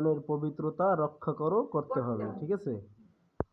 কোরআনের পবিত্রতা রক্ষা করো করতে হবে। ঠিক আছে?